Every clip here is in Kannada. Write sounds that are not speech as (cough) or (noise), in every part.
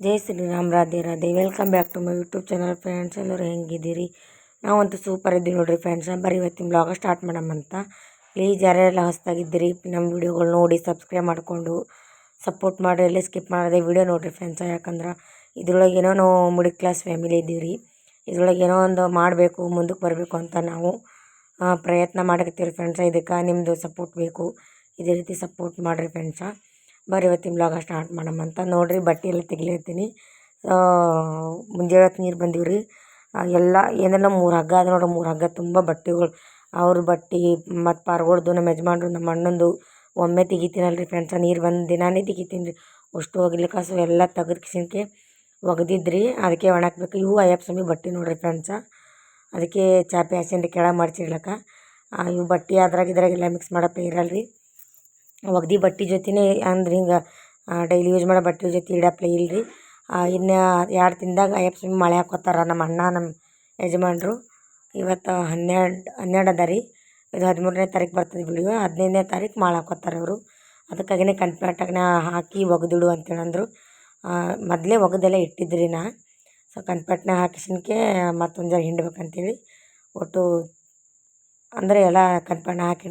Jai Shriram, Radhe Radhe. Welcome back to my YouTube channel friends ಎಲ್ಲರೂ ಹೆಂಗಿದ್ದೀರಿ? ನಾವಂತೂ ಸೂಪರ್ ಇದ್ದೀವಿ ನೋಡಿರಿ ಫ್ರೆಂಡ್ಸ್ ಬರೀ ಇವತ್ತಿನ ಬ್ಲಾಗ ಸ್ಟಾರ್ಟ್ ಮಾಡಮ್ಮಂತ ಪ್ಲೀಸ್ ಯಾರ್ಯಾರೆಲ್ಲ ಹೊಸದಾಗಿದ್ದೀರಿ, ನಮ್ಮ ವೀಡಿಯೋಗಳು ನೋಡಿ ಸಬ್ಸ್ಕ್ರೈಬ್ ಮಾಡಿಕೊಂಡು ಸಪೋರ್ಟ್ ಮಾಡಿ ಎಲ್ಲೇ ಸ್ಕಿಪ್ ಮಾಡದೆ ವೀಡಿಯೋ ನೋಡಿರಿ ಫ್ರೆಂಡ್ಸ ಯಾಕಂದ್ರೆ ಇದ್ರೊಳಗೆ ಏನೋ ನಾವು ಮಿಡಿಲ್ ಕ್ಲಾಸ್ ಫ್ಯಾಮಿಲಿ ಇದ್ದೀವಿ ಇದ್ರೊಳಗೆ ಏನೋ ಒಂದು ಮಾಡಬೇಕು, ಮುಂದಕ್ಕೆ ಬರಬೇಕು ಅಂತ ನಾವು ಪ್ರಯತ್ನ ಮಾಡಕತ್ತೀವಿ ಫ್ರೆಂಡ್ಸ ಇದಕ್ಕೆ ನಿಮ್ಮದು ಸಪೋರ್ಟ್ ಬೇಕು. ಇದೇ ರೀತಿ ಸಪೋರ್ಟ್ ಮಾಡಿರಿ ಫ್ರೆಂಡ್ಸ ಬರ್ರಿ ಇವತ್ತಿನ ಬ್ಲಾಗ ಸ್ಟಾರ್ಟ್ ಮಾಡಮಂತ ನೋಡಿರಿ ಬಟ್ಟೆ ಎಲ್ಲ ತೆಗಿಲಿರ್ತೀನಿ ಮುಂಜಾನೆ ಹೊತ್ತು ನೀರು ಬಂದೀವಿ ರೀ ಎಲ್ಲ ಏನೆಲ್ಲ ಮೂರು ಹಗ್ಗ ಅದ ನೋಡ್ರಿ, ಮೂರು ಹಗ್ಗ ತುಂಬ ಬಟ್ಟೆಗಳು. ಅವ್ರ ಬಟ್ಟೆ ಮತ್ತು ಪಾರ್ಗೊಳ್ದು ನಮ್ಮ ಯಜಮಾನ್ರು ನಮ್ಮ ಅಣ್ಣಂದು ಒಮ್ಮೆ ತೆಗಿತೀನಲ್ಲ ರೀ ಫ್ರೆಂಡ್ಸ್ ನೀರು ಬಂದು ದಿನಾನೇ ತೆಗಿತೀನಿ. ರೀ ಅಷ್ಟು ಒಗಿಲಿಕ್ಕೆ ಸೊ ಎಲ್ಲ ತೆಗೆದು ಒಗೆದಿದ್ರಿ. ಅದಕ್ಕೆ ಒಣಕ್ಬೇಕು ಇವು ಅಯ್ಯಪ್ಪ ಸ್ವಾಮಿ ಬಟ್ಟೆ ನೋಡ್ರಿ ಫ್ರೆಂಡ್ಸ. ಅದಕ್ಕೆ ಚಾಪೆ ಹಾಸೇನ್ರಿ ಕೆಳಗೆ ಮಡ್ಚಿಡ್ಲಕ್ಕ ಇವು ಬಟ್ಟೆ ಅದ್ರಾಗ ಇದ್ರಾಗೆಲ್ಲ ಮಿಕ್ಸ್ ಮಾಡಪ್ಪ ಇರಲ್ಲ ರೀ ಒಗ್ದು ಬಟ್ಟೆ ಜೊತೆನೇ ಅಂದ್ರೆ ಹಿಂಗೆ ಡೈಲಿ ಯೂಸ್ ಮಾಡೋ ಬಟ್ಟೆ ಜೊತೆ ಇಡಪ್ಲೆ ಇಲ್ಲ ರೀ ಇನ್ನು ಎರಡು ದಿನದಾಗ ಸ್ವಾಮಿ ಮಳೆ ಹಾಕೋತಾರ ನಮ್ಮ ಅಣ್ಣ, ನಮ್ಮ ಯಜಮಾನ್ರು. ಇವತ್ತು ಹನ್ನೆರಡು ಹನ್ನೆರಡು ಅದ ರೀ. ಇದು ಹದಿಮೂರನೇ ತಾರೀಕು ಬರ್ತದೆ ಬಿಡಿ ಹದಿನೈದನೇ ತಾರೀಕು ಮಳೆ ಹಾಕೋತಾರೆ ಅವರು ಅದಕ್ಕಾಗಿನೇ ಕನ್ಫರ್ಟಾಗಿ ಹಾಕಿ ಒಗೆದಿಡು ಅಂತೇಳಂದ್ರು ಮೊದಲೇ ಒಗೆದೆಲ್ಲ ಇಟ್ಟಿದ್ರಿ ನಾ. ಸೊ ಕನ್ಪಟ್ನಾಗ ಹಾಕಿಸಿನ್ಕೆ ಮತ್ತೊಂದು ಜರ ಹಿಂಡ್ಬೇಕಂತೇಳಿ ಒಟ್ಟು ಅಂದರೆ ಎಲ್ಲ ಕನ್ಪಣ್ಣ ಹಾಕಿ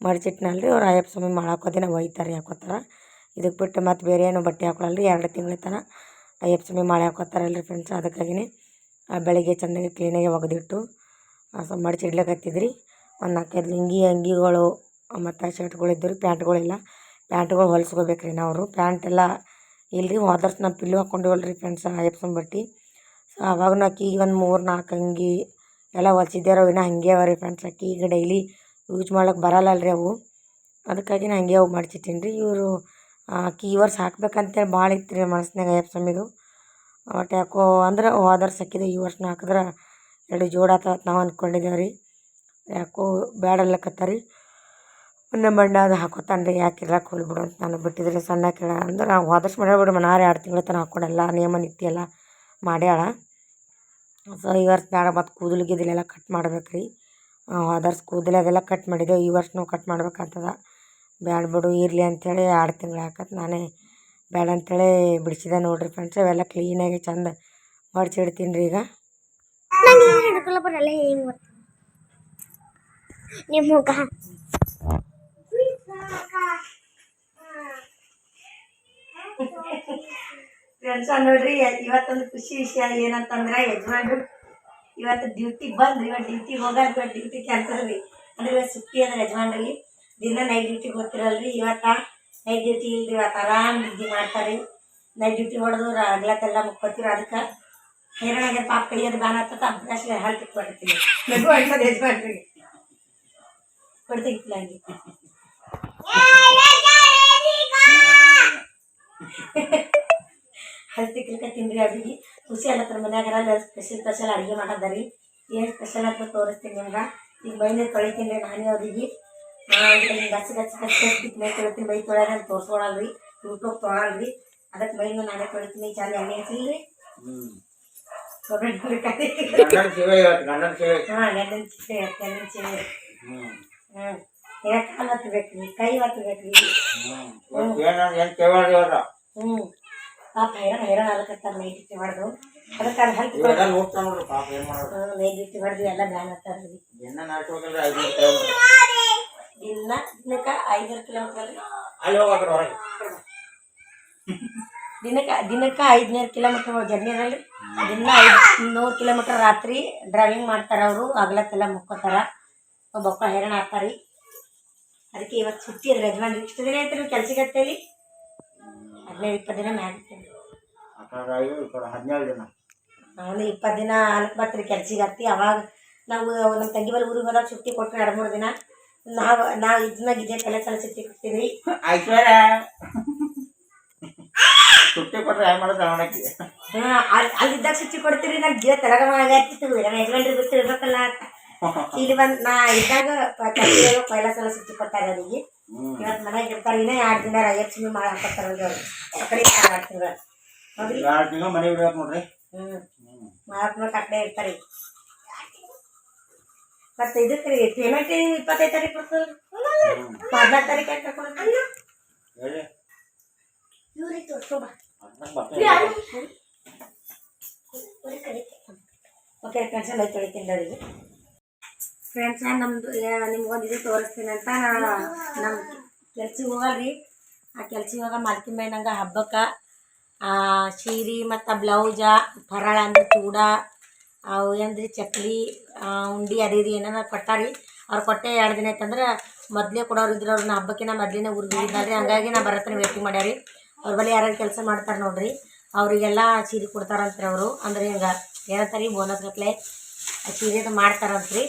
ಮಡ್ಚಿಟ್ನಲ್ಲ ರೀ ಅವ್ರು ಅಯ್ಯಪ್ಪ ಸ್ವಾಮಿ ಮಾಡಾಕೋದಿನ ಒಯ್ತಾರೆ ಹಾಕೋತಾರ ಇದಕ್ಕೆ ಬಿಟ್ಟು ಮತ್ತು ಬೇರೆ ಏನು ಬಟ್ಟೆ ಹಾಕೊಳಲ್ಲ ರೀ ಎರಡು ತಿಂಗಳ ತನಕ ಅಯ್ಯಪ್ಪ ಸ್ವಾಮಿ ಮಾಳೆ ಹಾಕೋತಾರಲ್ಲ ರೀ ಫ್ರೆಂಡ್ಸ್ ಅದಕ್ಕಾಗಿನೇ ಬೆಳಗ್ಗೆ ಚೆಂದಾಗಿ ಕ್ಲೀನಾಗಿ ಒಗೆದಿಟ್ಟು ಸೊ ಮಡ್ಚಿಡ್ಲಿಕತ್ತಿದ್ರಿ. ಒಂದು ನಾಲ್ಕೈದು ಲಿಂಗಿ, ಅಂಗಿಗಳು ಮತ್ತು ಶರ್ಟ್ಗಳು ರೀ ಪ್ಯಾಂಟ್ಗಳಿಲ್ಲ ಪ್ಯಾಂಟ್ಗಳು ಹೊಲಿಸ್ಕೋಬೇಕು ರೀ ನಾವು ಪ್ಯಾಂಟ್ ಎಲ್ಲ ಇಲ್ಲರಿ ಹೋದರ್ಸ್ ನಾವು ಪಿಲ್ಲು ಹಾಕ್ಕೊಂಡಿವಲ್ಲ ರೀ ಫ್ರೆಂಡ್ಸ್ ಅಯ್ಯಪ್ಪ ಸ್ವಾಮಿ ಬಟ್ಟೆ. ಸೊ ಅವಾಗ ನಾಕಿ ಒಂದು ಮೂರು ನಾಲ್ಕು ಅಂಗಿ ಎಲ್ಲ ಹೊಲ್ಸಿದ್ದೆ, ಅವು ಇನ್ನೂ ಹಂಗೆ ಅವ ರೀ ಫ್ರೆಂಡ್ಸ್ ಆಕಿ ಈಗ ಡೈಲಿ ಯೂಸ್ ಮಾಡೋಕೆ ಬರಲ್ಲ ರೀ ಅವು. ಅದಕ್ಕಾಗಿ ನಾ ಹಂಗೆ ಅವು ಮಾಡ್ಸಿಟ್ಟೀನಿ ರೀ. ಇವರು ವರ್ಷ ಹಾಕ್ಬೇಕಂತೇಳಿ ಭಾಳ ಇತ್ತು ರೀ ಮನಸ್ನಾಗ ಅಯ್ಯಪ್ಪ ಸ್ವಾಮಿದು. ಒಟ್ಟು ಯಾಕೋ ಅಂದ್ರೆ ಹೋದ ವರ್ಷ ಹಾಕಿದೆ ಈ ವರ್ಷ ಹಾಕಿದ್ರೆ ಎರಡು ಜೋಡಾತ ನಾವು ಅಂದ್ಕೊಂಡಿದ್ದೇವೆ ರೀ. ಯಾಕೋ ಬ್ಯಾಡ ಅನ್ಲಕತ್ತಾರ ರೀ. ನಮ್ಮ ಅಣ್ಣ ಅದು ಹಾಕೋತಾನೆ ರೀ, ಯಾಕೆ ಇರ್ಲಕ್ಕೆ ಹೋಗ್ಲಿ ಬಿಡು ಅಂತ ನಾನು ಬಿಟ್ಟಿದ್ರೆ ಸಣ್ಣ ಕೇಳ. ಅಂದ್ರೆ ನಾವು ಹೋದಷ್ಟು ಮಾಡ್ಯಾಳ ಬಿಡು, ಮನಾರು ಎರಡು ತಿಂಗಳ ತನಕ ಹಾಕ್ಕೊಂಡೆಲ್ಲ ನಿಯಮ ನಿತ್ಯ ಎಲ್ಲ ಮಾಡ್ಯಾಳ. ಸೊ, ಈ ವರ್ಷ ಬೇಡ ಮತ್ತು ಕೂದಲು ಗೀದಲೆಲ್ಲ ಕಟ್ ಮಾಡ್ಬೇಕು ರೀ ವರ್ಷ ಕೂದಲು ಅದೆಲ್ಲ ಕಟ್ ಮಾಡಿದ್ದೆವು ಈ ವರ್ಷನೂ ಕಟ್ ಮಾಡ್ಬೇಕಂತದ. ಬ್ಯಾಡ ಬಿಡು ಇರಲಿ ಅಂಥೇಳಿ ಎರಡು ತಿಂಗ್ಳು ಆಕತ್. ನಾನೇ ಬೇಡ ಅಂಥೇಳಿ ಬಿಡಿಸಿದೆ ನೋಡಿರಿ ಫ್ರೆಂಡ್ಸ್ ಅವೆಲ್ಲ ಕ್ಲೀನಾಗಿ ಚಂದ ಮಡ್ಚಿಡ್ತೀನಿ ರೀ ಈಗ. ಫ್ರೆಂಡ್ಸ ನೋಡ್ರಿ ಇವತ್ತೊಂದು ಖುಷಿ ವಿಷಯ ಏನಂತಂದ್ರೆ ಯಜಮಾನ್ರು ಇವತ್ತು ಡ್ಯೂಟಿ ಬಂದ್ರಿ ಇವತ್ತು ಡ್ಯೂಟಿ ಹೋಗಾರ ಇವತ್ತು ಡ್ಯೂಟಿ ಕ್ಯಾನ್ಸಲ್ ರೀ ಅಂದ್ರೆ ಇವತ್ತು ಸುಟ್ಟಿ ಅದ ಯಜಮಾನ್ರಿ ದಿನ ನೈಟ್ ಡ್ಯೂಟಿ ಗೊತ್ತಿರಲ್ರಿ ಇವತ್ತ ನೈಟ್ ಡ್ಯೂಟಿ ಇಲ್ರಿ, ಇವತ್ತು ಆರಾಮ್ ನಿದ್ದೆ ಮಾಡ್ತಾರೆ. ನೈಟ್ ಡ್ಯೂಟಿ ಹೊಡೆದು ಅಗ್ಲತ್ತೆಲ್ಲ ಮುಕ್ಕೋತೀವಿ ಅದಕ್ಕೆ. ಹೈರಾಣಾಗ ಪಾಪ ಕೈಯೋದು ಬ್ಯಾನ್ ಆಗ್ತದ ಅಭ್ಯಾಸ ಹಾಲು ತಿಕ್ಕೊಡ್ತೀನಿ ನಗು ಅನ್ಸೋದು ಯಜಮಾನ್ರಿಗೆ. ಕೊಡ್ತಿಲ್ಲ ಹಂಗೆ. ಹಲ್ತಿಕ್ಲಿಕ್ಕೆ ತಿಂದ್ರಿ ಅಡಿಗೆ ಖುಷಿ ಆಗತ್ತೆ ಮನ್ಯಾಗ ಸ್ಪೆಷಲ್ ಸ್ಪೆಷಲ್ ಅಡುಗೆ ಮಾಡೋದರಿ ಏನು ಸ್ಪೆಷಲ್ ಅಂತ ತೋರಿಸ್ತೀನಿ ನಿಮ್ಗೆ. ಈಗ ಮೈನೇ ತೊಳಿತೀನಿ ರೀ ನಾನೇ ಅವ್ರಿಗೆ. ಹಿಂಗೆ ಗಚ್ಚ ಗಚ್ಚ ಮೈ ತೊಳಿತೀನಿ ಮೈ ತೊಳ್ಯಾರ ಅಂತ ತೋರಿಸ್ಕೊಳಲ್ರಿ. ಯೂಟ್ಯೂಬ್ ತೊಗೊಳಲ್ರಿ ಅದಕ್ಕೆ ಮೈನು ನಾನೇ ತೊಳಿತೀನಿ ಚಂದ ಎಣ್ಣೆ ಹಚ್ಚಿಲ್ರಿ. ಹ್ಮ್. ಹ್ಮ್ ಹ್ಮ್ ಹ್ಮ್ ಹಾಂ ಹ್ಮ್ ಹ್ಮ್ ಹ್ಮ್ ಹ್ಮ್ ಹ್ಮ್ ಹ್ಮ್. ಹ್ಮ್. ಹ್ಮ್ ಹ್ಮ್ ರೀ ಕೈ ಹ್ಮ್ ಹ್ಮ್. ಹ್ಮ್ ಹ್ಮ್ ಹ್ಮ್ ಏನ್ ಕೇಳಿ ಇವತ್ತ ಹ್ಞೂ ಪಾಪ ಹೈರಾಣ ಹೈರಾಣ ಆಗಕತ್ತಾರ ನೈಟ್ ಇಟ್ಟು ಹೊಡೆದು ಅದಕ್ಕೆ ಅದು ಹೆಲ್ಪ್ ಇವೆಲ್ಲ ನೋಡ್ತಾ ನೋಡ್ರಿ ಪಾಪ ಏನ್ ಮಾಡೋದು? ನೈಟ್ ಇಟ್ಟು ಹೊಡೆದು ಎಲ್ಲ ಬ್ಯಾನ್ ಆಗ್ತಾರೆ ಹೋಗಲ್ರಿ ಐದು ದಿನ ದಿನಕ್ಕೆ ಐದಾರು ಕಿಲೋಮೀಟರ್ ಅಲ್ಲಿ ಹೋಗ್ರಿ ಹೊರಗೆ. (laughs) ದಿನಕ್ಕೆ ದಿನಕ್ಕೆ ಐದುನೂರು ಕಿಲೋಮೀಟರ್ ಜರ್ನಿ ಅದಲ್ರಿ ದಿನ ಐದು ನೂರು ಕಿಲೋಮೀಟರ್ ರಾತ್ರಿ ಡ್ರೈವಿಂಗ್ ಮಾಡ್ತಾರೆ ಅವರು ಹಗಲತ್ತೆಲ್ಲ ಮುಕ್ಕೋತಾರ. ಒಬ್ಬೊಕ್ಕ ಹೈರಾಣ ಆಗ್ತಾರೆ. ಅದಕ್ಕೆ ಇವತ್ತು ಸುತ್ತಿ ಅದ್ರ ಯಜಮಾನ್ರಿ ಇಷ್ಟು ದಿನ ನೀವು ಕೆಲ್ಸಕ್ಕೆ ಹತ್ತೇಳಿ ಹದಿನೈದು ಇಪ್ಪತ್ತು ದಿನ ಮ್ಯಾಗಿತ್ತೇನೆ ಕಡೆ ಹದಿನೇಳು ದಿನ. ನಾನು ಇಪ್ಪತ್ತು ದಿನ ಅಲ್ಕ್ ಬರ್ತೀರಿ ಕೆಲ್ಸಿಗೆ ಹತ್ತಿ. ಅವಾಗ ನಾವು ನಮ್ಮ ತಂಗಿ ಬಲ್ಲಿ ಊರಿಗೆ ಹೋದಾಗ ಸುಟ್ಟಿ ಕೊಟ್ಟರೆ ಎರಡು ಮೂರು ದಿನ. ನಾವು ನಾವು ಇದ್ನಾಗ ಇದೇ ತಲೆ ತಲೆ ಸುಟ್ಟಿ ಕೊಡ್ತೀವಿ ಐಶ್ವರ್ಯ! ಸುಟ್ಟಿ ಕೊಟ್ರೆ ಏನ್ ಮಾಡೋದು ಅವನಕ್ಕೆ? ಹಾಂ ಅಲ್ಲಿ ಅಲ್ಲಿದ್ದಾಗ ಸುಟ್ಟಿ ಕೊಡ್ತೀರಿ ನಾನು ಜೀವ ತೆಲಗಮ ಆಗತ್ತಿತ್ತು ನಮ್ಮ ಯಜಮಾನ್ರಿ ಗೊತ್ತಿರ್ಬೇಕಲ್ಲ ಇಲ್ಲಿ ಬಂದು ನಾ ಇದ್ದಾಗ ಪೈಲ ಸಲ ಸುಟ್ಟಿ ಕೊಡ್ತಾರೆ ಅವರಿಗೆ ಇವತ್ತು ಮನೆಗೆ ಇರ್ತಾರೆ ಇನ್ನೂ ಎರಡು ದಿನ ಸಿಮಿ ಮಾಡಿ ಹಾಕೋತಾರೆ ಅವ್ರು. ಆ ಕಡೆ ಎರಡು ತಿಂಗಳು ಹೌದ್ರಿ? ಎರಡು ತಿಂಗಳು ಮನೆ ಬಿಡ್ಬೇಕು ನೋಡ್ರಿ. ಹ್ಞೂ ಕಟ್ಟೆ ಇರ್ತಾರೆ. ಮತ್ತೆ ಇದಕ್ಕೆ ರೀ ಪೇಮೆಂಟ್ ಇಪ್ಪತ್ತೈದು ತಾರೀಕು ಬರ್ತದೆ ಹದಿನಾರು ತಾರೀಕು ಯಾಕೆ ಕರ್ಕೊಂಡು ಹೇಳಿ. ಇವ್ರಿಗೆ ತೋರಿಸ್ಕೊಬ ಓಕೆ ಫ್ರೆಂಡ್ಸ್ ಅವರಿಗೆ ನಮ್ಮದು ನಿಮ್ಗೊಂದು ಇದು ತೋರಿಸ್ತೀನಿ ಅಂತ ನಮ್ ನಮ್ಮ ಕೆಲ್ಸಕ್ಕೆ ಹೋಗಲ್ರಿ. ಆ ಕೆಲ್ಸಕ್ಕೆ ಹೋಗ ಮಾಲ್ಕಿ ಮೈ ನಂಗೆ ಹಬ್ಬಕ್ಕೆ ಸೀರೆ ಮತ್ತು ಬ್ಲೌಜ ಫರಾಳ ಅಂದ್ರೆ ಚೂಡ, ಅವು ಏನ್ರಿ ಚಕ್ಲಿ ಉಂಡಿ ಅರಿರಿ ಏನಾರ ಕೊಟ್ಟಾರಿ ಅವ್ರು ಕೊಟ್ಟೆ ಎರಡು ದಿನ ಆಯ್ತಂದ್ರೆ ಮೊದಲೇ ಕೊಡೋರು ಇದ್ರೆ ಅವ್ರನ್ನ ಹಬ್ಬಕ್ಕಿನ ಮೊದಲಿನ ಊರಿಗೆ ಹೋಗಿದ್ದಾರೆ ಹಂಗಾಗಿ ನಾ ಬರತ್ತನ ವೇಟಿಂಗ್ ಮಾಡ್ಯಾರಿ ಅವ್ರ ಬಳಿ ಯಾರ್ಯಾರು ಕೆಲಸ ಮಾಡ್ತಾರೆ ನೋಡ್ರಿ. ಅವರಿಗೆಲ್ಲ ಸೀರೆ ಕೊಡ್ತಾರಂತ್ರಿ ಅವರು. ಅಂದ್ರೆ ಹಿಂಗೆ, ಏನಂತಾರೆ ಬೋನಸ್ ಗಟ್ಲೆ ಸೀರೆದು ಮಾಡ್ತಾರಂತ್ರಿ.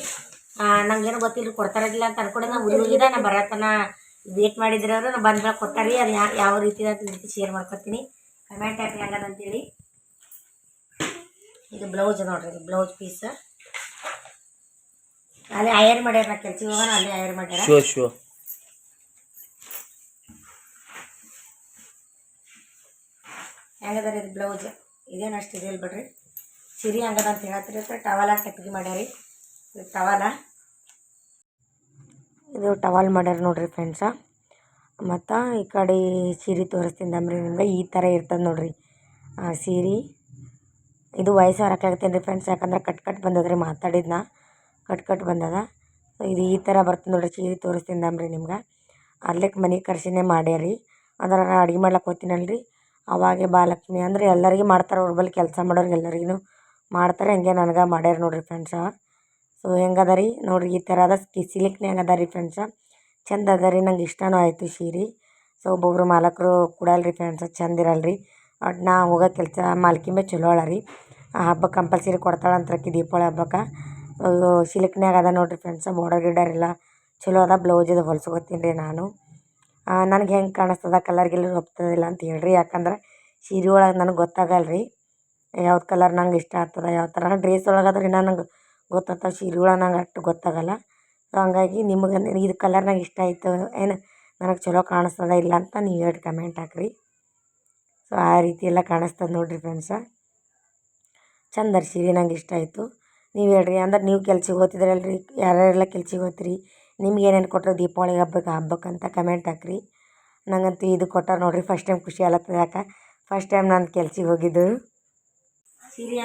ನಂಗೇನು ಗೊತ್ತಿಲ್ಲ ಕೊಡ್ತಾರಿಲ್ಲ ಅಂತ ಅನ್ಕೊಂಡೆ. ನಾ ಊರಿಗೆ ಹೋಗಿದ್ದೆ ನಾ ಬರತ್ತನ. ವೇಟ್ ಮಾಡಿದ್ರೆ ಅವರು ನಾ ಬಂದ್ಮೇಲೆ ಕೊಟ್ಟಾರಿ ಅದು ಯಾ ಯಾವ ರೀತಿ ಅಂತ ಶೇರ್ ಮಾಡ್ಕೊತೀನಿ. ಕಮೆಂಟ್ ಹಾಕಿ ಹೆಂಗದಂತೇಳಿ ಇದು ಬ್ಲೌಸ್ ನೋಡ್ರಿ ಇದು ಬ್ಲೌಸ್ ಪೀಸ್ ಅಲ್ಲಿ ಐಯರ್ ಮಾಡ್ಯಾರ ನಾ ಕೆಲ್ಸಕ್ಕೆ ಹೋಗೋಣ ಅಲ್ಲಿ ಐಯರ್ ಮಾಡ್ಯಾರ. ಶೋ ಶೋ ಇದು ಬ್ಲೌಸ್ ಇದೇನು ಅಷ್ಟು ಇದೆಯಲ್ಲ ಬಿಡ್ರಿ. ಸಿರಿ ಹಂಗದ ಅಂತ ಹೇಳ್ತೀರಿ ಅಂತ ಟವಲ ಟೆಪ್ಪಿಗೆ ಮಾಡ್ಯಾರಿ? ಇದು ಟವಲ ಇದು ಟವಲ್ ಮಾಡ್ಯಾರ ನೋಡ್ರಿ ಫ್ರೆಂಡ್ಸ ಮತ್ತು ಈ ಕಡೆ ಸೀರೆ ತೋರಿಸ್ತೀನಿ ಅಂದ್ರೆ ನಿಮ್ಗೆ. ಈ ಥರ ಇರ್ತದೆ ನೋಡಿರಿ. ಆ ಸೀರೆ. ಇದು ವಯಸ್ಸು ಹಾಕಾಗತ್ತೇನೆ ರೀ ಫ್ರೆಂಡ್ಸ್ ಯಾಕಂದ್ರೆ ಕಟ್ ಕಟ್ ಬಂದದ್ರಿ ಮಾತಾಡಿದ್ನ. ಕಟ್ ಕಟ್ ಬಂದದ. ಸೊ ಇದು ಈ ಥರ ಬರ್ತದೆ ನೋಡಿರಿ ಸೀರೆ ತೋರಿಸ್ತೀನಿ ಅಂದ್ರಿ ನಿಮ್ಗೆ. ಅಲ್ಲಿಗೆ ಮನೆ ಕರ್ಸಿನೇ ಮಾಡ್ಯಾರಿ ಅಂದ್ರೆ ನಾನು ಅಡುಗೆ ಮಾಡ್ಲಕ್ಕೆ ಹೋಗ್ತೀನಲ್ರಿ. ಅವಾಗೆ ಬಾಲಕ್ಷ್ಮಿ ಅಂದ್ರೆ ಎಲ್ಲರಿಗೆ ಮಾಡ್ತಾರೆ ಅವ್ರ ಬಳಿ ಕೆಲಸ ಮಾಡೋರಿಗೆ ಎಲ್ಲರಿಗೂ ಮಾಡ್ತಾರೆ. ಹಂಗೆ ನನಗೆ ಮಾಡ್ಯಾರ ನೋಡಿರಿ ಫ್ರೆಂಡ್ಸ ಸೊ ಹೆಂಗದ ರೀ? ನೋಡಿರಿ ಈ ಥರ ಅದ ಸಿಲಿಕ್ನ್ಯಾಗ ಅದ ರೀ ಫ್ರೆಂಡ್ಸ ಚಂದ ಅದ ರೀ, ನಂಗೆ ಇಷ್ಟನೂ ಆಯಿತು ಸೀರೆ. ಸೊ ಒಬ್ಬೊಬ್ರು ಮಾಲಕರು ರೀ ಫ್ರೆಂಡ್ಸ್ ಚಂದ ಇರಲ್ಲ ರೀ ಒಟ್ಟು ನಾ ಹೋಗೋ ಕೆಲಸ ಮಾಲ್ಕಿಂಬೆ ಚಲೋ ಅಳ ರೀ. ಆ ಹಬ್ಬಕ್ಕೆ ಕಂಪಲ್ಸರಿ ಕೊಡ್ತಾಳಂತ ಆಕಿ ದೀಪಾವಳಿ ಹಬ್ಬಕ್ಕೆ. ಸಿಲ್ಕ್ನ್ಯಾಗ ಅದ ನೋಡಿರಿ ಫ್ರೆಂಡ್ಸ ಬಾರ್ಡರ್ ಗಿಡರ್ ಎಲ್ಲ ಚಲೋ ಅದ ಬ್ಲೌಸ್ ಇದು ಹೊಲ್ಸ್ಕೊತೀನಿ ರೀ ನಾನು. ನನಗೆ ಹೆಂಗೆ ಕಾಣಿಸ್ತದ ಕಲರ್ ಗಿಲ್ಲರ್ ಒಪ್ತದಿಲ್ಲ ಅಂತ ಹೇಳ್ರಿ. ಯಾಕಂದ್ರೆ ಸೀರೆ ಒಳಗೆ ನನಗೆ ಗೊತ್ತಾಗಲ್ಲ ರೀ ಯಾವ್ದು ಕಲರ್ ನಂಗೆ ಇಷ್ಟ ಆಗ್ತದ, ಯಾವ ಥರ ಡ್ರೆಸ್ ಒಳಗಾದ್ರೆ ಇನ್ನೂ ನಂಗೆ ಗೊತ್ತಾಗ್ತವೆ ಸೀರೆ ಒಳಗೆ ನಂಗೆ ಅಷ್ಟು ಗೊತ್ತಾಗಲ್ಲ. ಹಂಗಾಗಿ ನಿಮಗೆ ಇದು ಕಲರ್ ನಂಗೆ ಇಷ್ಟ ಆಯಿತು, ಏನು ನನಗೆ ಚಲೋ ಕಾಣಿಸ್ತದ ಇಲ್ಲ ಅಂತ ನೀವು ಹೇಳಿ ಕಮೆಂಟ್ ಹಾಕ್ರಿ. ಸೊ ಆ ರೀತಿ ಎಲ್ಲ ಕಾಣಿಸ್ತದೆ ನೋಡಿರಿ ಫ್ರೆಂಡ್ಸ ಚಂದ ಸೀರೆ ನಂಗೆ ಇಷ್ಟ ಆಯಿತು. ನೀವು ಹೇಳ್ರಿ, ಅಂದ್ರೆ ನೀವು ಕೆಲ್ಸಕ್ಕೆ ಓದ್ತಿದ್ರಲ್ರಿ ಯಾರ್ಯಾರೆಲ್ಲ ಕೆಲ್ಸಕ್ಕೆ ಹೋಗ್ತೀರಿ ನಿಮ್ಗೆ ಏನೇನು ಕೊಟ್ಟರು ದೀಪಾವಳಿ ಹಬ್ಬಕ್ಕೆ ಹಬ್ಬಕ್ಕೆ ಅಂತ ಕಮೆಂಟ್ ಹಾಕ್ರಿ. ನಂಗಂತೂ ಇದು ಕೊಟ್ಟಾರ ನೋಡಿರಿ ಫಸ್ಟ್ ಟೈಮ್ ಖುಷಿ ಆಗತ್ತದ ಯಾಕೆ? ಫಸ್ಟ್ ಟೈಮ್ ನಾನು ಕೆಲ್ಸಕ್ಕೆ ಹೋಗಿದ್ದು. ಸೀರೆ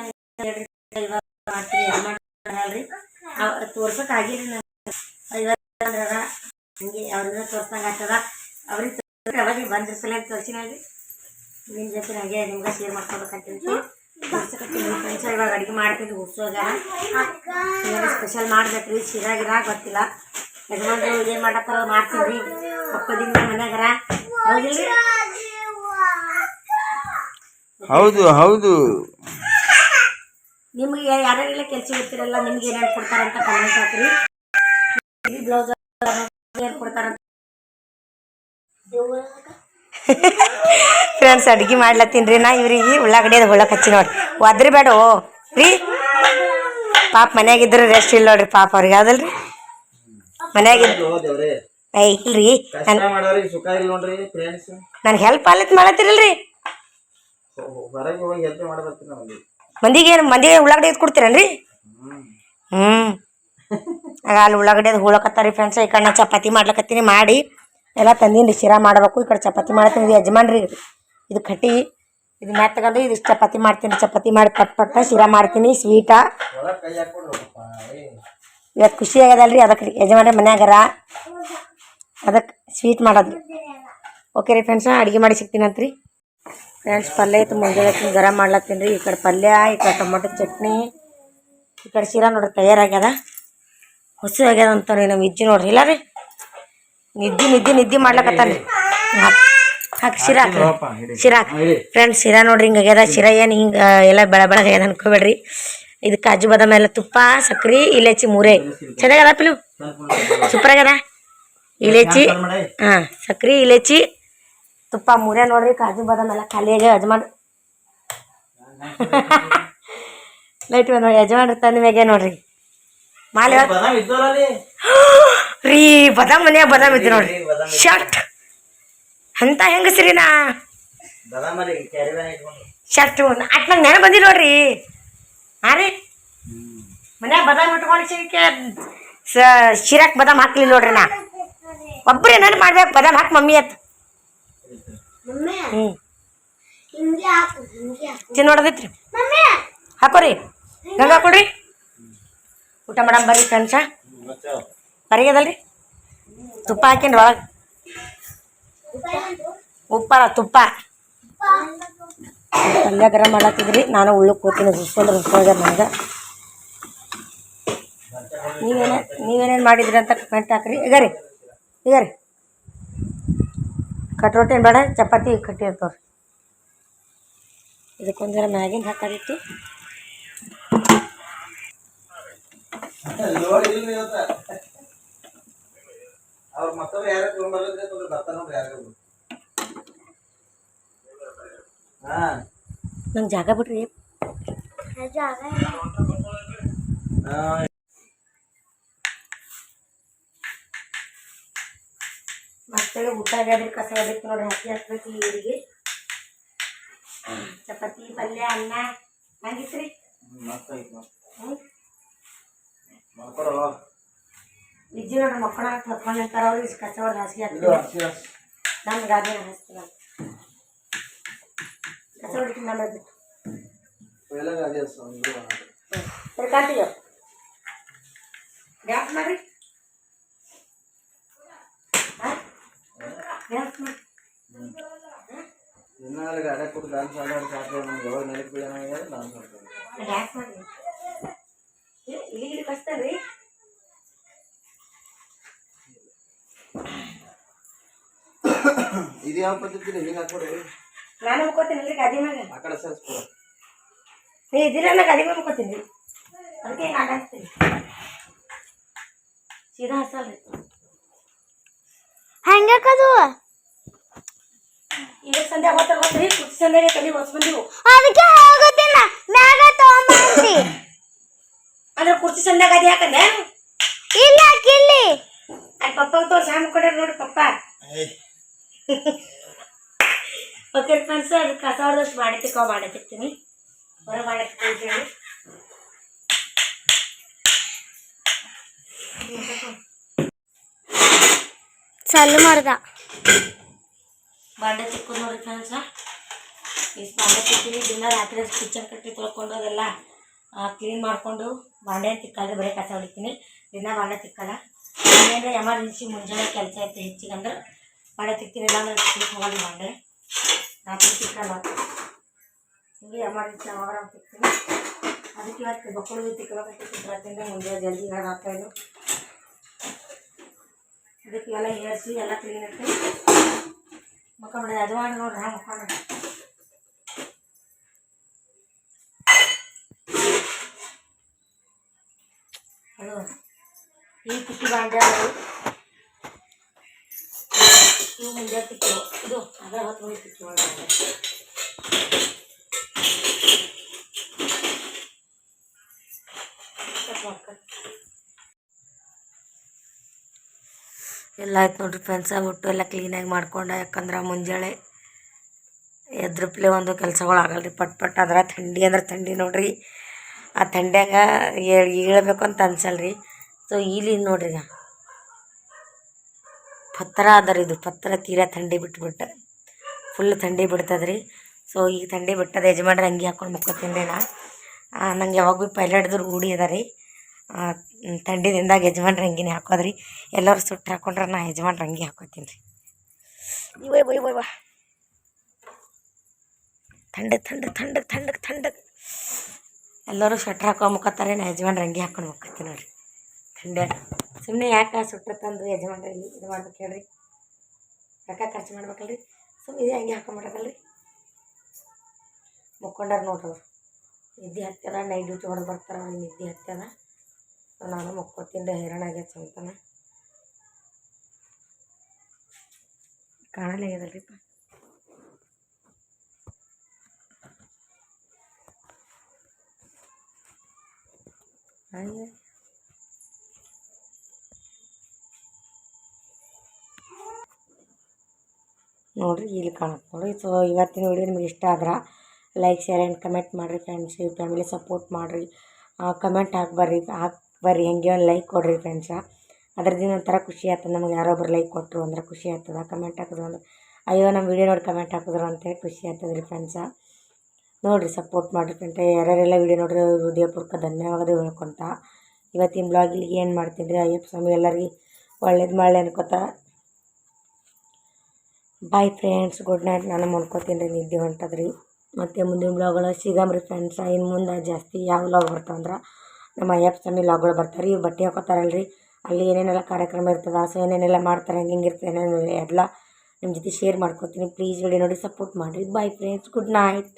ಆಗಿಲ್ಲ ಐವತ್ತು ಹಂಗೆ ಅವ್ರನ್ನ ತೋರ್ಸಂಗೆ ಆಗ್ತದ. ಅವ್ರಿಗೆ ಅವಾಗಿ ಬಂದ್ರ ಸಲ ತೋರಿಸಿನಲ್ಲಿ ನಿಮ್ಮ ಜೊತೆ ಹಾಗೆ ನಿಮ್ಗೆ ಶೇರ್ ಮಾಡ್ಕೋಬೇಕಂತ ಫ್ರೆಂಡ್ಸ್ ಇವಾಗ ಅಡುಗೆ ಮಾಡ್ತೀನಿ ಹುಡ್ಸೋಗ ಏನು ಸ್ಪೆಷಲ್ ಮಾಡ್ಬೇಕ್ರಿ ಶಿರಾ ಗಿರಾ ಗೊತ್ತಿಲ್ಲ. ಯಜಮಾನ್ರು ಏನು ಮಾಡತ್ತಾರ ಮಾಡ್ತೀವಿ ರೀ ಮನೆಗರ ಹೌದಿಲ್ರಿ? ಹೌದು ಹೌದು. ನಿಮಗೆ ಯಾರ್ಯಾರೆಲ್ಲ ಕೆಲಸ ಇರ್ತಿರಲ್ಲ ನಿಮ್ಗೆ ಏನೇನು ಕೊಡ್ತಾರಂತ ಕಮೆಂಟ್ ಹಾಕ್ರಿ. ಈ ಬ್ಲೌಸ್ ಫ್ರೆಂಡ್ಸ್ (laughs) ಅಡ್ಗೆ ಮಾಡ್ಲತ್ತೀನಿ ರೀ. ನಾ ಇವ್ರಿಗೆ ಉಳ್ಳಾಗಡ್ಡಿ ಅದು ಹುಳಕ್ಕೆ ಹಚ್ಚಿ ನೋಡ್ರಿ. ಒದ್ರಿ ಬೇಡ ಓ. ರೀ? ಪಾಪ ಮನ್ಯಾಗಿದ್ರೆ ರೆಸ್ಟ್ ಇಲ್ಲ ನೋಡ್ರಿ. ಪಾಪ ಅವ್ರಿಗೆ ಅದಲ್ರಿ ಮನ್ಯಾಗಿದ್ದು ಐ ಇಲ್ರಿ. ಕಷ್ಟ ನಾನು ಮಾಡೋರಿಗೆ ಸುಖ ಇಲ್ಲ ನೋಡ್ರಿ ಫ್ರೆಂಡ್ಸ್ ನನಗೆ ಹೆಲ್ಪ್ ಆಲತ್ ಮಾಡತ್ತಿರಲ್ರಿ. ಮಂದಿಗೆ ಏನು ಮಂದಿಗೆ ಉಳ್ಳಾಗಡ್ಡಿ ಕೊಡ್ತೀರೇನು ಕೊಡ್ತೀರನ್ರಿ? ಹ್ಞೂ ಅಲ್ಲಿ ಉಳ್ಳಾಗಡ್ಡೆದು ಹುಳಕತ್ತಾರ ಫ್ರೆಂಡ್ಸ್ ಈ ಕಡೆ ಚಪಾತಿ ಮಾಡ್ಲಕತ್ತೀನಿ, ಮಾಡಿ. ಎಲ್ಲ ತಂದೀನಿ, ಶಿರಾ ಮಾಡಬೇಕು, ಈ ಕಡೆ ಚಪಾತಿ ಮಾಡ್ತೀನಿ, ಇದು ಯಜಮಾನ್ರಿ ಇದು. ಕಟ್ಟಿ, ಇದು ಮೆತ್ತಗಂದು ಇದು ಚಪಾತಿ ಮಾಡ್ತೀನಿ, ಚಪಾತಿ ಮಾಡಿ ಪಟ್ ಪಟ್ಟ ಶಿರಾ ಮಾಡ್ತೀನಿ ಸ್ವೀಟ ಇವತ್ತು ಖುಷಿ ಆಗ್ಯದಲ್ರಿ, ಅದಕ್ಕೆ ರೀ, ಯಜಮಾನ್ರಿ ಮನ್ಯಾಗರ ಅದಕ್ಕೆ ಸ್ವೀಟ್ ಮಾಡೋದು. ಓಕೆ ರೀ ಫ್ರೆಂಡ್ಸ್ ಅಡುಗೆ ಮಾಡಿ ಸಿಗ್ತೀನಂತ್ರಿ ಫ್ರೆಂಡ್ಸ್ ಪಲ್ಯ ಇತ್ತು ಮುಂಜಾನೆ ಗರಂ ಮಾಡ್ಲತ್ತೀನಿ ರೀ. ಈ ಕಡೆ ಪಲ್ಯ, ಈ ಕಡೆ ಟೊಮೊಟೊ ಚಟ್ನಿ, ಈ ಕಡೆ ಶಿರಾ ನೋಡ್ರಿ, ತಯಾರಾಗ್ಯದ. ಹೊಸ ಆಗ್ಯದ ಅಂತಾರೆ ನಮ್ಮ ಇಜ್ಜಿ ನೋಡ್ರಿ. ಇಲ್ಲ ರೀ. ನಿದ್ದೆ ನಿದ್ದೆ ನಿದ್ದೆ ಮಾಡ್ಲಕತ್ತಾನ ಹಾಕಿ ಶಿರಾ ಶಿರಾ ಫ್ರೆಂಡ್ಸ್ ಶಿರಾ ನೋಡ್ರಿ ಹಿಂಗೆ ಆಗ್ಯದ. ಶಿರಾ ಏನು ಹಿಂಗೆ ಎಲ್ಲ ಬೆಳ ಬೆಳಗ್ಗೆ ಆಗ್ಯದ ಅನ್ಕೋಬೇಡ್ರಿ. ಇದು ಕಾಜು ಬಾದಾಮ ಎಲ್ಲ ತುಪ್ಪ ಸಕ್ರೆ ಇಲೈಚಿ ಮೂರೇ. ಚೆನ್ನಾಗದ ಪಿಲು? ಸೂಪರ್ ಆಗ್ಯದ ಇಲೈಚಿ ಹಾಂ ಸಕ್ರೆ ಇಲೈಚಿ ತುಪ್ಪ ಮೂರೇ ನೋಡ್ರಿ. ಕಾಜು ಬಾದಾಮ ಎಲ್ಲ ಖಾಲಿ ಆಗ್ಯಾವ ಯಜಮಾನ್ ಲೈಟ್ ನೋಡಿ (laughs) ಯಜಮಾನ್ರು ತಂದ ಮ್ಯಾಗೆ ನೋಡ್ರಿ. ಮಾಲೆ (gasps) ರೀ ಬದಾಮ್ ಮನ್ಯಾಗ ಬದಾಮ್ ಇದ್ದು ನೋಡ್ರಿ. ಶರ್ಟ್ ಅಂತ ಹೆಂಗಸ್ರಿ ನಾ? ಶರ್ಟ್ ಅಟ್ ನಂಗೆ ನೆನ ಬಂದಿ ನೋಡ್ರಿ. ಹಾಂ ರೀ. ಮನ್ಯಾಗ ಬದಾಮ್ ಇಟ್ಕೊಂಡು ಸಿಕ್ಕೆ ಶಿರಾಕ್ ಬದಾಮ್ ಹಾಕ್ಲಿ ನೋಡ್ರಿ ನಾ. ಒಬ್ಬರು ಏನಾರು ಮಾಡ್ಬೇಕು ಬದಾಮ್ ಹಾಕಿ ಮಮ್ಮಿ ಅತ್. ಹ್ಞೂ ಮಮ್ಮಿ ಹಾಕೋರಿ. ಗಂಗ ಹಾಕೊಡ್ರಿ ಊಟ ಮಾಡಮ್ ಬರ್ರಿ ಫ್ರೆಂಡ್ಸ. ಬರಿಗದಲ್ರಿ ತುಪ್ಪ ಹಾಕೇನ್ರಿ ಒಳಗೆ. ಉಪ್ಪಲ್ಲ ತುಪ್ಪ. ಪಲ್ಯ ಗರಂ ಮಾಡತ್ತಿದ್ರಿ ನಾನು ಉಳ್ಳು ಕೂತೀನಿ ಹುಸ್ಕೊಂಡ್ರೆ ರುಸ್ಕೊಂಡ್ರೆ ನನಗೆ. ನೀವೇನೇ ನೀವೇನೇನು ಮಾಡಿದ್ರಿ ಅಂತ ಕಮೆಂಟ್ ಹಾಕ್ರಿ. ಈಗ ರೀ ಈಗ ರೀ. ಕಟ್ರೋಟಿ ಬೇಡ, ಚಪಾತಿ, ಕಟ್ಟಿ ಇರ್ತವ್ರಿ ಇದಕ್ಕೊಂದು ಜರ ಮ್ಯಾಗಿನ ಹಾಕೋದಿತ್ತು. ನೋಡಿ ಇಲ್ರಿ ಇವತ್ತ. ಅವ್ರು ಮತ್ತೊಬ್ರು ಯಾರ ತೊಗೊಂಡ್ಬರ್ಲಿದ್ರೆ ತೊಗೊಂಡು ಬರ್ತಾರ ನೋಡ್ರಿ ಯಾರು ಹಾ. ನಂಗೆ ಜಾಗ ಬಿಡ್ರಿ. ಮತ್ತೆ ಊಟ ಆಗ್ಯಾದ್ರಿ ಕಸ ಹೊಡಿತು ನೋಡ್ರಿ ಹಸಿ ಹಾಕ್ಬೇಕು ನೀರಿಗೆ ಚಪಾತಿ ಪಲ್ಯ ಅನ್ನ. ಹಂಗಿತ್ರಿ? ಮಸ್ತ್ ಐತಿ విద్యను మొక్కడానికి మొక్కని తర్వాత కష్టపడి రాసి దాన్ని గాదే రాస్తున్నాను కష్టపడి కింద పెట్టు గ్యాస్ మరి? గ్యాస్ మరి? ఎన్నాళ్ళుగా అడగకుండా దాని సాధారణ సాధ్యం ఎవరు నిలిపిపోయినా కానీ దాని సాధ్యం ಇಲ್ಲಿ ಇಲ್ಲಿ ಕಸ್ತಾರ್ರಿ ಇದು ಯಾವ ಪದ್ಧತಿ ಹಿಂಗೆ ಹಾಕ್ಬಿಡಿ ನಾನು ಹೋಗ್ಕೋತೀನಿ ಇಲ್ಲಿ ಗಾದಿ ಮ್ಯಾಗ. ಆ ಕಡೆ ಸೇರಿಸ್ಬಿಡ. ನೀ ಇದ್ದೀರ ನಾ ಗಾದಿ ಮ್ಯಾಗ ಹೋಗ್ಕೋತೀನಿ ಅದಕ್ಕೆ ಹಿಂಗೆ ಆಡಾಡ್ತೀನಿ ಸೀದಾ ಹಸಲ್ರಿ ಹಂಗಕ್ಕದು ಈಗ ಸಂಧ್ಯಾ ಹೋಗ್ತಾರೆ ಗೊತ್ತ್ರಿ ಕುರ್ಚಿ ಸಂಧ್ಯಾಗೆ ತಲೆ ಹೊಸ ಬಂದಿವು ಅದಕ್ಕೆ ಹೋಗುತ್ತಿಲ್ಲ ಮ್ಯಾಗ ತಗೊಂಬಂದಿ ಅಂದ್ರೆ ಕುರ್ಚಿ ಸಂಧ್ಯಾಗ ಅದು ಯಾಕಂದೆ? ಇಲ್ಲ ಕಿಲ್ಲಿ ಅಲ್ಲಿ ಪಪ್ಪ ತೋರ್ಸಿ ಹ್ಯಾಂಗ ಕೊಡ್ಯಾರ ನೋಡಿ ಪಪ್ಪ. ಓಕೆ ಫ್ರೆಂಡ್ಸ್ ಅದು ಕಸ ಹೊಡೆದಷ್ಟು ಮಾಡಿ ತಿಕ್ಕೋ ಮಾಡಿ ತಿಕ್ತೀನಿ ಹೊರ ಮಾಡಿ ತಿಕ್ತೀನಿ ಚಲ್ಲು ಮಾಡ್ದ ಬಾಂಡೆ ತಿಕ್ಕೋದು ನೋಡಿ ಫ್ರೆಂಡ್ಸ. ಇಷ್ಟು ಬಾಂಡೆ ತಿಕ್ತೀನಿ ದಿನ ರಾತ್ರಿ ಕಿಚನ್ ಕಟ್ಟಿ ತೊಳ್ಕೊಂಡು ಅದೆಲ್ಲ ಕ್ಲೀನ್ ಮಾಡಿಕೊಂಡು ಬಾಂಡೆ ತಿಕ್ಕಲ್ರಿ ಬರೀ ಕಸ ಹೊಡಿತೀನಿ. ದಿನ ಬಾಂಡೆ ತಿಕ್ಕಲ್ಲ. ಏನಂದರೆ ಎಮರ್ಜೆನ್ಸಿ ಮುಂಜಾನೆ ಕೆಲಸ ಐತೆ ಹೆಚ್ಚಿಗೆ ಅಂದ್ರೆ ಬಾಂಡೆ ತಿಕ್ತೀನಿ ಇಲ್ಲ ಅಂದ್ರೆ ಹೋಗಲ್ಲ ಬಾಂಡೆ. ರಾತ್ರಿ ತಿಕ್ಕಲ್ಲ. ಹಿಂಗೆ ಎಮರ್ಜೆನ್ಸಿ ಯಾವಾಗ ತಿಕ್ತೀನಿ. ಅದಕ್ಕೆ ಇವತ್ತು ಬಕ್ಕಳು ತಿಕ್ಕಬೇಕು ತಿಂದ್ರೆ ಮುಂಜಾನೆ ಜಲ್ದಿ ರಾತ್ರಿ ಇದು ಅದಕ್ಕೆ ಎಲ್ಲ ಏರಿಸಿ ಎಲ್ಲ ಕ್ಲೀನ್ ಇರ್ತೀನಿ ಮಕ್ಕಳು ಅದು ಮಾಡಿ ನೋಡ್ರಿ ಹಾಂ ಮಕ್ಕಳು ಈ ಚಿಕ್ಕ ಬಾಂಡ್ಯಾಳು ಇವು ಮುಂದೆ ತಿಕ್ಕಿ ಇದು ಅದರ ಹೊತ್ತು ಹೋಗಿ ತಿಕ್ಕಿ ಬಾಂಡೆ ಎಲ್ಲ ಆಯ್ತು ನೋಡ್ರಿ ಫ್ರೆಂಡ್ಸ ಒಟ್ಟು ಎಲ್ಲ ಕ್ಲೀನಾಗಿ ಮಾಡ್ಕೊಂಡೆ. ಯಾಕಂದ್ರೆ ಮುಂಜಾನೆ ಎದ್ರಪ್ಲೆ ಒಂದು ಕೆಲಸಗಳು ಆಗಲ್ಲ ರೀ ಪಟ್ ಪಟ್ ಅದ್ರ ಥಂಡಿ ಅಂದ್ರೆ ಥಂಡಿ ನೋಡ್ರಿ. ಆ ಥಂಡ್ಯಾಗ ಏಳ್ಬೇಕು ಅಂತ ಅನ್ಸಲ್ರಿ. ಸೊ ಇಲ್ಲಿ ನೋಡ್ರಿ ಈಗ. ಪತ್ರ ಅದ ರೀ ಇದು. ಪತ್ರ ತೀರಾ ಥಂಡಿ ಬಿಟ್ಬಿಟ್ಟು. ಫುಲ್ ಥಂಡಿ ಬಿಡ್ತದ್ರಿ. ಸೊ ಈಗ ಥಂಡಿ ಬಿಟ್ಟದ ಯಜಮಾನ್ರಿ ಅಂಗಿ ಹಾಕೊಂಡು ಮುಕ್ಕೋತೀನಿ ನಾ. ನಂಗೆ ಯಾವಾಗ ಭೀ ಪೈಲೆ ಹಿಡಿದು ರೂಢಿ ಅದ ರೀ ಥಂಡಿದಿಂದಾಗ ಯಜಮಾನ್ರ ಅಂಗಿನೇ ಹಾಕೋದ್ರಿ. ಎಲ್ಲರೂ ಸುಟ್ಟು ಹಾಕೊಂಡ್ರೆ ನಾ ಯಜಮಾನ್ರ ಅಂಗಿ ಹಾಕೋತೀನಿ ರೀ ಇವ ಬೈ ಬೈ ಬಾ ಥಂಡ ಥಂಡ ಥಂಡ ಥಂಡಕ್ಕೆ ಥಂಡಕ್ಕೆ ಎಲ್ಲರೂ ಸ್ವೆಟ್ರ್ ಹಾಕೊಂಡು ಮುಖತ್ತಾರೆ ನಾ ಯಜಮಾನ್ರ ಅಂಗಿ ಹಾಕೊಂಡು ಮುಖತ್ತೀನಿ ನೋಡ್ರಿ ಥಂಡ ಸುಮ್ಮನೆ ಯಾಕೆ ಸುಟ್ಟ ತಂದು ಯಜಮಾನ್ರಿಗೆ ಇದು ಮಾಡ್ಬೇಕು ಹೇಳ್ರಿ? ರೊಕ್ಕ ಖರ್ಚು ಮಾಡ್ಬೇಕಲ್ರಿ? ಸುಮ್ಮನೆ ಇದೇ ಹಂಗೆ ಹಾಕೊಂಬಿಡೋದಲ್ರಿ? ಮುಕ್ಕೊಂಡಾರ ನೋಡ್ರವ್ರು ನಿದ್ದೆ ಹತ್ತದ ನೈಟ್ ಡ್ಯೂಟಿ ಹೊಡೆದು ಬರ್ತಾರೆ ಅವ್ರಿಗೆ ನಿದ್ದೆ ಹತ್ತದ ನಾನು ಮಕ್ಕೋತೀನಿ ಹೈರಾಣಾಗ್ಯ ಚಂತನ. ಕಾಣಲೇ ಆಗ್ಯದಲ್ರಿಪ್ಪ ಅಯ್ಯ ನೋಡಿರಿ ಇಲ್ಲಿ ಕಾಣುತ್ತೆ ಸೊ ಇವತ್ತಿನ ವಿಡಿಯೋ ನಿಮ್ಗೆ ಇಷ್ಟ ಆದ್ರೆ? ಲೈಕ್ ಶೇರ್ ಆ್ಯಂಡ್ ಕಮೆಂಟ್ ಮಾಡಿರಿ ಫ್ರೆಂಡ್ಸ್ ಫ್ಯಾಮಿಲಿ ಸಪೋರ್ಟ್ ಮಾಡಿರಿ. ಕಮೆಂಟ್ ಹಾಕಿ ಬರ್ರಿ ಹಾಕಿ ಬರ್ರಿ. ಹೆಂಗೆ ಒಂದು ಲೈಕ್ ಕೊಡಿರಿ ಫ್ರೆಂಡ್ಸ ಅದ್ರದಿಂದ ಒಂಥರ ಖುಷಿ ಆಗ್ತದೆ ಯಾರೋ ಯಾರೊಬ್ರು ಲೈಕ್ ಕೊಟ್ಟರು ಅಂದ್ರೆ ಖುಷಿ ಆಗ್ತದೆ ಕಮೆಂಟ್ ಹಾಕಿದ್ರು ಅಂದ್ರೆ ಅಯ್ಯೋ ನಮ್ಮ ವಿಡಿಯೋ ನೋಡಿ ಕಮೆಂಟ್ ಹಾಕಿದ್ರು ಅಂತೇಳಿ ಖುಷಿ ಆಗ್ತದೆ ರೀ ಫ್ರೆಂಡ್ಸ ನೋಡಿರಿ ಸಪೋರ್ಟ್ ಮಾಡಿರಿ ಫ್ರೆಂಡ್ಸ್ ಯಾರ್ಯಾರೆಲ್ಲ ವಿಡಿಯೋ ನೋಡಿದ್ರೆ, ಹೃದಯಪೂರ್ವಕ ಧನ್ಯವಾದ ಹೇಳ್ಕೊತ ಇವತ್ತಿನ ಬ್ಲಾಗ್ ಇಲ್ಲಿಗೆ ಏನು ಮಾಡ್ತೀನಿ ರೀ ಅಯ್ಯಪ್ಪ ಸ್ವಾಮಿ, ಎಲ್ಲರಿಗೆ ಒಳ್ಳೇದು ಮಾಡಲಿ ಅನ್ಕೋತ. ಬಾಯ್ ಫ್ರೆಂಡ್ಸ್ ಗುಡ್ ನೈಟ್ ನಾನು ಮಲ್ಕೋತೀನಿ ರೀ. ನಿದ್ದೆ ಹೊಂಟದ್ರಿ. ಮತ್ತು ಮುಂದಿನ ಬ್ಲಾಗ್ಗಳು ಸಿಗಮ್ರಿ ಫ್ರೆಂಡ್ಸ್ ಇನ್ನು ಮುಂದೆ ಜಾಸ್ತಿ ಯಾವ ಬ್ಲಾಗ್ ಬರ್ತಾವಂದ್ರೆ ನಮ್ಮ ಅಯ್ಯಪ್ಪ ಸ್ವಾಮಿ ಬ್ಲಾಗ್ಗಳು ಬರ್ತಾರೆ. ಇವು ಬಟ್ಟೆ ಹಾಕೋತಾರಲ್ರಿ. ಅಲ್ಲಿ ಏನೇನೆಲ್ಲ ಕಾರ್ಯಕ್ರಮ ಇರ್ತದೆ, ಸೊ ಏನೇನೆಲ್ಲ ಮಾಡ್ತಾರೆ, ಹೆಂಗೆ ಹಿಂಗೆ ಇರ್ತದೆ ಏನೇನೆಲ್ಲ ಎಲ್ಲ ನಿಮ್ಮ ಜೊತೆ ಶೇರ್ ಮಾಡ್ಕೋತೀನಿ. ಪ್ಲೀಸ್ ವಿಡಿಯೋ ನೋಡಿ ಸಪೋರ್ಟ್ ಮಾಡಿರಿ. ಬಾಯ್ ಫ್ರೆಂಡ್ಸ್ ಗುಡ್ ನೈಟ್